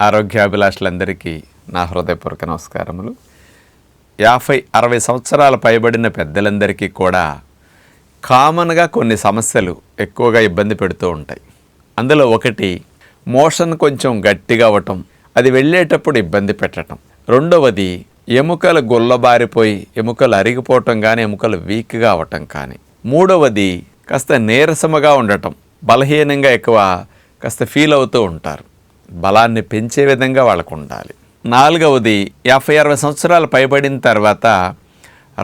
ఆరోగ్యాభిలాషులందరికీ నా హృదయపూర్వక నమస్కారములు. యాభై అరవై సంవత్సరాల పైబడిన పెద్దలందరికీ కూడా కామన్గా కొన్ని సమస్యలు ఎక్కువగా ఇబ్బంది పెడుతూ ఉంటాయి. అందులో ఒకటి మోషన్ కొంచెం గట్టిగా అవ్వటం అది వెళ్ళేటప్పుడు ఇబ్బంది పెట్టడం రెండవది ఎముకలు గుల్లబారిపోయి ఎముకలు అరిగిపోవటం కానీ ఎముకలు వీక్గా అవ్వటం కానీ. మూడవది కాస్త నీరసముగా ఉండటం బలహీనంగా ఎక్కువ కాస్త ఫీల్ అవుతూ ఉంటారు. బలాన్ని పెంచే విధంగా వాళ్ళకు ఉండాలి. నాలుగవది యాభై అరవై సంవత్సరాలు పైబడిన తర్వాత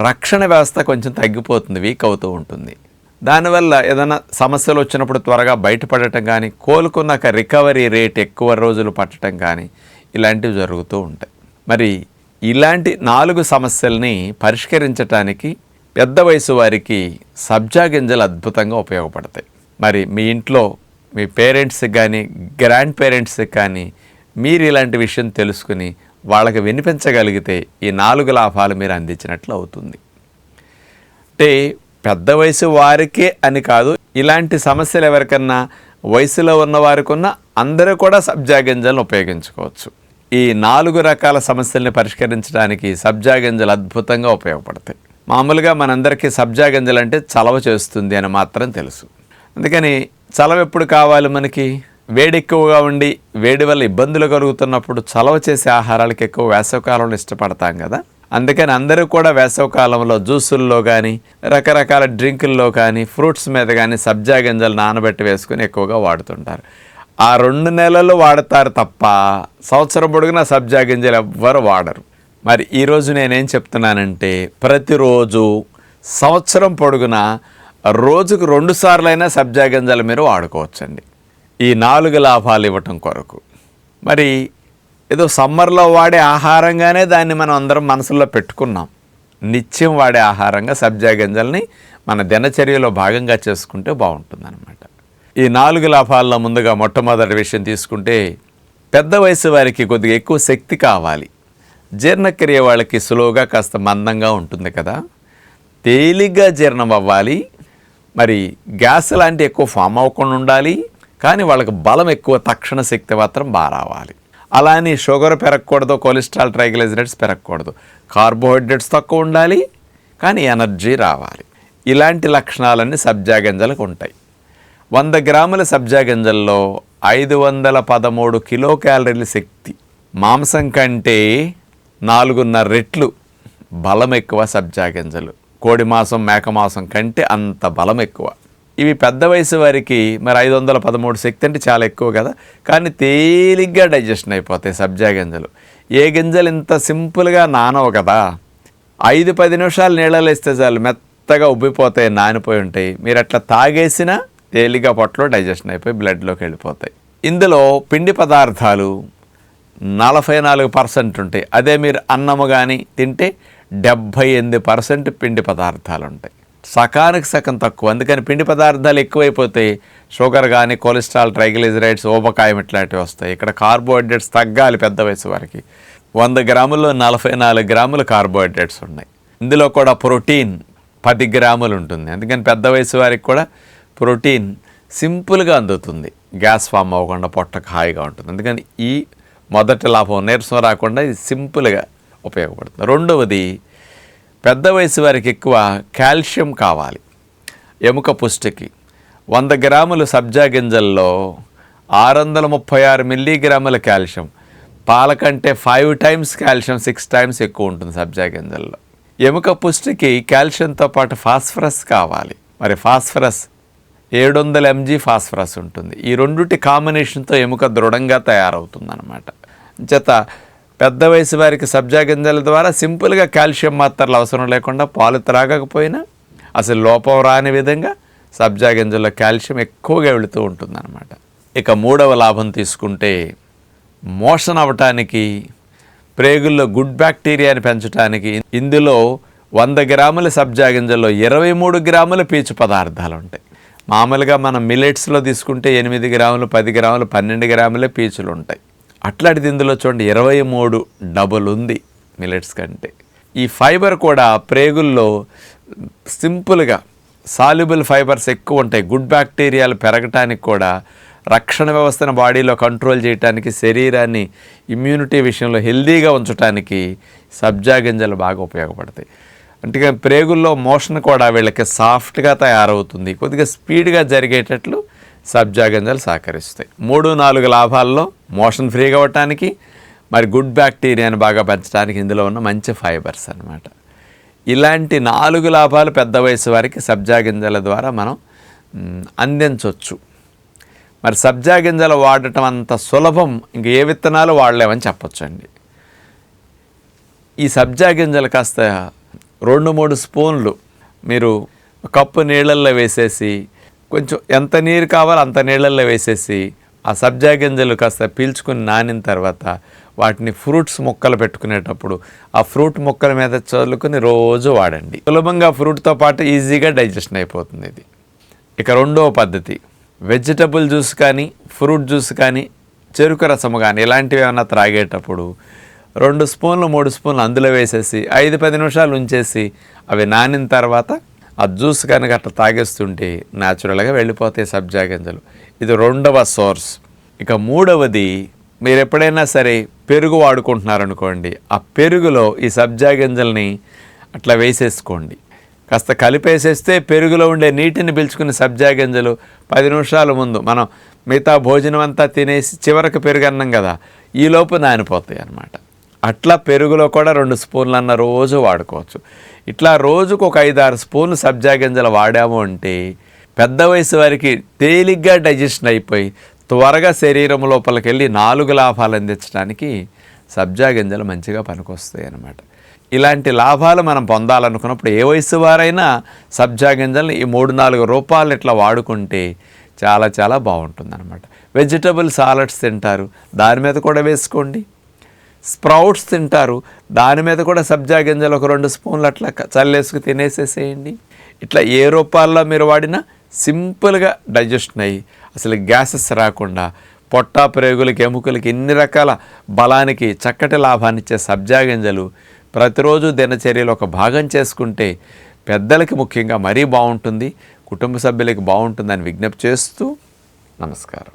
రక్షణ వ్యవస్థ కొంచెం తగ్గిపోతుంది వీక్ అవుతూ ఉంటుంది. దానివల్ల ఏదైనా సమస్యలు వచ్చినప్పుడు త్వరగా బయటపడటం కానీ కోలుకున్నాక రికవరీ రేట్ ఎక్కువ రోజులు పట్టడం కానీ ఇలాంటివి జరుగుతూ ఉంటాయి. మరి ఇలాంటి నాలుగు సమస్యల్ని పరిష్కరించటానికి పెద్ద వయసు వారికి సబ్జా గింజలు అద్భుతంగా ఉపయోగపడతాయి. మరి మీ ఇంట్లో మీ పేరెంట్స్కి కానీ గ్రాండ్ పేరెంట్స్కి కానీ మీరు ఇలాంటి విషయం తెలుసుకుని వాళ్ళకి వినిపించగలిగితే ఈ నాలుగు లాభాలు మీరు అందించినట్లు అవుతుంది. అంటే పెద్ద వయసు వారికే అని కాదు ఇలాంటి సమస్యలు ఎవరికన్నా వయసులో ఉన్న అందరూ కూడా సబ్జా గింజలను ఉపయోగించుకోవచ్చు. ఈ నాలుగు రకాల సమస్యల్ని పరిష్కరించడానికి సబ్జా గింజలు అద్భుతంగా ఉపయోగపడతాయి. మామూలుగా మనందరికీ సబ్జా గింజలు అంటే చలవ చేస్తుంది అని మాత్రం తెలుసు. అందుకని చలవ ఎప్పుడు కావాలి మనకి? వేడి ఎక్కువగా ఉండి వేడి వల్ల ఇబ్బందులు కలుగుతున్నప్పుడు చలవ చేసే ఆహారాలకు ఎక్కువ వేసవకాలంలో ఇష్టపడతాం కదా? అందుకని అందరూ కూడా వేసవకాలంలో జ్యూసుల్లో కానీ రకరకాల డ్రింకుల్లో కానీ ఫ్రూట్స్ మీద కానీ సబ్జా గింజలు నానబెట్టి వేసుకొని ఎక్కువగా వాడుతుంటారు. ఆ రెండు నెలలు వాడతారు తప్ప సంవత్సరం పొడుగునా సబ్జా గింజలు ఎవ్వరు వాడరు. మరి ఈరోజు నేనేం చెప్తున్నానంటే ప్రతిరోజు సంవత్సరం పొడుగునా రోజుకు రెండు సార్లైనా సబ్జా గింజలు మీరు వాడుకోవచ్చండి. ఈ నాలుగు లాభాలు ఇవ్వటం కొరకు. మరి ఏదో సమ్మర్లో వాడే ఆహారంగానే దాన్ని మనం అందరం మనసులో పెట్టుకున్నాం. నిత్యం వాడే ఆహారంగా సబ్జా గింజల్ని మన దినచర్యలో భాగంగా చేసుకుంటే బాగుంటుందన్నమాట. ఈ నాలుగు లాభాల్లో ముందుగా మొట్టమొదటి విషయం తీసుకుంటే పెద్ద వయసు వారికి కొద్దిగా ఎక్కువ శక్తి కావాలి. జీర్ణక్రియ వాళ్ళకి సులువుగా కాస్త మందంగా ఉంటుంది కదా. తేలిగ్గా జీర్ణం అవ్వాలి. మరి గ్యాస్ లాంటి ఎక్కువ ఫామ్ అవ్వకుండా ఉండాలి కానీ వాళ్ళకి బలం ఎక్కువ తక్షణ శక్తి మాత్రం బాగా రావాలి. అలానే షుగర్ పెరగకూడదు కొలెస్ట్రాల్ ట్రైగ్లైజరేట్స్ పెరగకూడదు. కార్బోహైడ్రేట్స్ తక్కువ ఉండాలి కానీ ఎనర్జీ రావాలి. ఇలాంటి లక్షణాలన్నీ సబ్జా గింజలకు ఉంటాయి. వంద గ్రాముల సబ్జా గింజల్లో ఐదు వందల పదమూడు కిలో క్యాలరీల శక్తి. మాంసం కంటే నాలుగున్నర రెట్లు బలం ఎక్కువ సబ్జా గింజలు. కోడి మాంసం మేక మాంసం కంటే అంత బలం ఎక్కువ. ఇవి పెద్ద వయసు వారికి మరి ఐదు వందల పదమూడు శక్తి అంటే చాలా ఎక్కువ కదా. కానీ తేలిగ్గా డైజెషన్ అయిపోతాయి సబ్జా గింజలు. ఏ గింజలు ఇంత సింపుల్గా నానవు కదా. ఐదు పది నిమిషాలు నీళ్ళలో వేస్తే చాలు మెత్తగా ఉబ్బిపోతాయి నానిపోయి ఉంటాయి. మీరు అట్లా తాగేసినా తేలిగా పొట్టలో డైజెషన్ అయిపోయి బ్లడ్లోకి వెళ్ళిపోతాయి. ఇందులో పిండి పదార్థాలు నలభై నాలుగు పర్సెంట్ ఉంటాయి. అదే మీరు అన్నము కానీ తింటే డెబ్భై ఎనిమిది పర్సెంట్ పిండి పదార్థాలు ఉంటాయి సకానికి సగం తక్కువ. అందుకని పిండి పదార్థాలు ఎక్కువైపోతాయి షుగర్ కానీ కొలెస్ట్రాల్ ట్రైగ్లిజరైడ్స్ ఊబకాయం ఇట్లాంటివి వస్తాయి. ఇక్కడ కార్బోహైడ్రేట్స్ తగ్గాలి పెద్ద వయసు వారికి. వంద గ్రాముల్లో నలభై నాలుగు గ్రాములు కార్బోహైడ్రేట్స్ ఉన్నాయి. ఇందులో కూడా ప్రోటీన్ పది గ్రాములు ఉంటుంది. అందుకని పెద్ద వయసు వారికి కూడా ప్రోటీన్ సింపుల్గా అందుతుంది. గ్యాస్ ఫామ్ అవ్వకుండా పొట్టకు హాయిగా ఉంటుంది. అందుకని ఈ మొదటి లాభం నీరసం రాకుండా ఇది సింపుల్గా ఉపయోగపడుతుంది. రెండవది పెద్ద వయసు వారికి ఎక్కువ కాల్షియం కావాలి. ఎముక పుష్టికి. వంద గ్రాములు సబ్జా గింజల్లో ఆరు వందల ముప్పై ఆరు మిల్లీగ్రాముల కాల్షియం. పాల కంటే five times calcium six times ఎక్కువ ఉంటుంది సబ్జా గింజల్లో. ఎముక పుష్టికి కాల్షియంతో పాటు ఫాస్ఫరస్ కావాలి. మరి ఫాస్ఫరస్ ఏడు వందల ఎంజీ ఫాస్ఫరస్ ఉంటుంది. ఈ రెండుటి కాంబినేషన్తో ఎముక దృఢంగా తయారవుతుంది అనమాట చేత పెద్ద వయసు వారికి సబ్జా గింజల ద్వారా సింపుల్గా కాల్షియం మాత్రలు అవసరం లేకుండా పాలు త్రాగకపోయినా అసలు లోపం రాని విధంగా సబ్జా గింజల్లో కాల్షియం ఎక్కువగా వెళుతూ ఉంటుందన్నమాట. ఇక మూడవ లాభం తీసుకుంటే మోషన్ అవ్వటానికి ప్రేగుల్లో గుడ్ బ్యాక్టీరియాని పెంచడానికి ఇందులో వంద గ్రాముల సబ్జా గింజల్లో ఇరవై మూడు గ్రాముల పీచు పదార్థాలు ఉంటాయి మామూలుగా మనం మిల్లెట్స్లో తీసుకుంటే ఎనిమిది గ్రాములు పది గ్రాములు పన్నెండు గ్రాములే పీచులు ఉంటాయి అట్లాంటిది ఇందులో చూడండి ఇరవై మూడు డబుల్ ఉంది మిల్లెట్స్ కంటే. ఈ ఫైబర్ కూడా ప్రేగుల్లో సింపుల్గా సాల్యుబుల్ ఫైబర్స్ ఎక్కువ ఉంటాయి. గుడ్ బ్యాక్టీరియాలు పెరగటానికి కూడా రక్షణ వ్యవస్థను బాడీలో కంట్రోల్ చేయడానికి శరీరాన్ని ఇమ్యూనిటీ విషయంలో హెల్దీగా ఉంచడానికి సబ్జా గింజలు బాగా ఉపయోగపడతాయి. అంటే ప్రేగుల్లో మోషన్ కూడా వీళ్ళకి సాఫ్ట్గా తయారవుతుంది. కొద్దిగా స్పీడ్గా జరిగేటట్లు సబ్జా గింజలు సహకరిస్తాయి. మూడు నాలుగు లాభాల్లో మోషన్ ఫ్రీగా అవ్వటానికి మరి గుడ్ బ్యాక్టీరియాని బాగా పెంచడానికి ఇందులో ఉన్న మంచి ఫైబర్స్ అన్నమాట. ఇలాంటి నాలుగు లాభాలు పెద్ద వయసు వారికి సబ్జా గింజల ద్వారా మనం అందించవచ్చు మరి సబ్జా గింజలు వాడటం అంత సులభం ఇంక ఏ విత్తనాలు వాడలేమని చెప్పొచ్చండి. ఈ సబ్జా గింజలు కాస్త రెండు మూడు స్పూన్లు మీరు కప్పు నీళ్ళల్లో వేసేసి కొంచెం ఎంత నీరు కావాలో అంత నీళ్ళల్లో వేసేసి ఆ సబ్జా గింజలు కాస్త పీల్చుకుని నానిన తర్వాత వాటిని ఫ్రూట్స్ మొక్కలు పెట్టుకునేటప్పుడు ఆ ఫ్రూట్ మొక్కల మీద చల్లుకుని రోజు వాడండి. సులభంగా ఫ్రూట్తో పాటు ఈజీగా డైజెషన్ అయిపోతుంది ఇది. ఇక రెండవ పద్ధతి. వెజిటబుల్ జ్యూస్ కానీ ఫ్రూట్ జ్యూస్ కానీ చెరుకు రసము కానీ ఇలాంటివి ఏమైనా త్రాగేటప్పుడు రెండు స్పూన్లు మూడు స్పూన్లు అందులో వేసేసి ఐదు పది నిమిషాలు ఉంచేసి అవి నానిన తర్వాత ఆ జ్యూస్ కనుక అట్లా తాగేస్తుంటే న్యాచురల్గా వెళ్ళిపోతాయి సబ్జా గింజలు ఇది రెండవ సోర్స్. ఇక మూడవది మీరు ఎప్పుడైనా సరే పెరుగు వాడుకుంటున్నారనుకోండి ఆ పెరుగులో ఈ సబ్జా గింజల్ని అట్లా వేసేసుకోండి. కాస్త కలిపేసేస్తే పెరుగులో ఉండే నీటిని పీల్చుకునే సబ్జా గింజలు పది నిమిషాల ముందు మనం మిగతా భోజనం అంతా తినేసి చివరకు పెరుగు అన్నాం కదా ఈలోపు నానిపోతాయి అన్నమాట. అట్లా పెరుగులో కూడా రెండు స్పూన్లు అన్న రోజు వాడుకోవచ్చు. ఇట్లా రోజుకు ఒక ఐదు ఆరు స్పూన్లు సబ్జా గింజలు వాడాము అంటే పెద్ద వయసు వారికి తేలిగ్గా డైజెషన్ అయిపోయి త్వరగా శరీరం లోపలికి వెళ్ళి నాలుగు లాభాలు అందించడానికి సబ్జా గింజలు మంచిగా పనికొస్తాయి అన్నమాట. ఇలాంటి లాభాలు మనం పొందాలనుకున్నప్పుడు ఏ వయసు వారైనా సబ్జా గింజలను ఈ మూడు నాలుగు రూపాయలు ఇట్లా వాడుకుంటే చాలా చాలా బాగుంటుంది అనమాట వెజిటబుల్ సాలడ్స్ తింటారు. దాని మీద కూడా వేసుకోండి. స్ప్రౌట్స్ తింటారు. దాని మీద కూడా సబ్జా గింజలు ఒక రెండు స్పూన్లు అట్లా చల్లేసుకు తినేసేసేయండి. ఇట్లా ఏ రూపాల్లో మీరు వాడినా సింపుల్గా డైజెషన్ అయ్యి అసలు గ్యాసెస్ రాకుండా పొట్ట ప్రేగులకి ఎముకలకి ఇన్ని రకాల బలానికి చక్కటి లాభాన్నిచ్చే సబ్జా గింజలు ప్రతిరోజు దినచర్యలో ఒక భాగం చేసుకుంటే పెద్దలకి ముఖ్యంగా మరీ బాగుంటుంది కుటుంబ సభ్యులకి బాగుంటుందని విజ్ఞప్తి చేస్తూ నమస్కారం.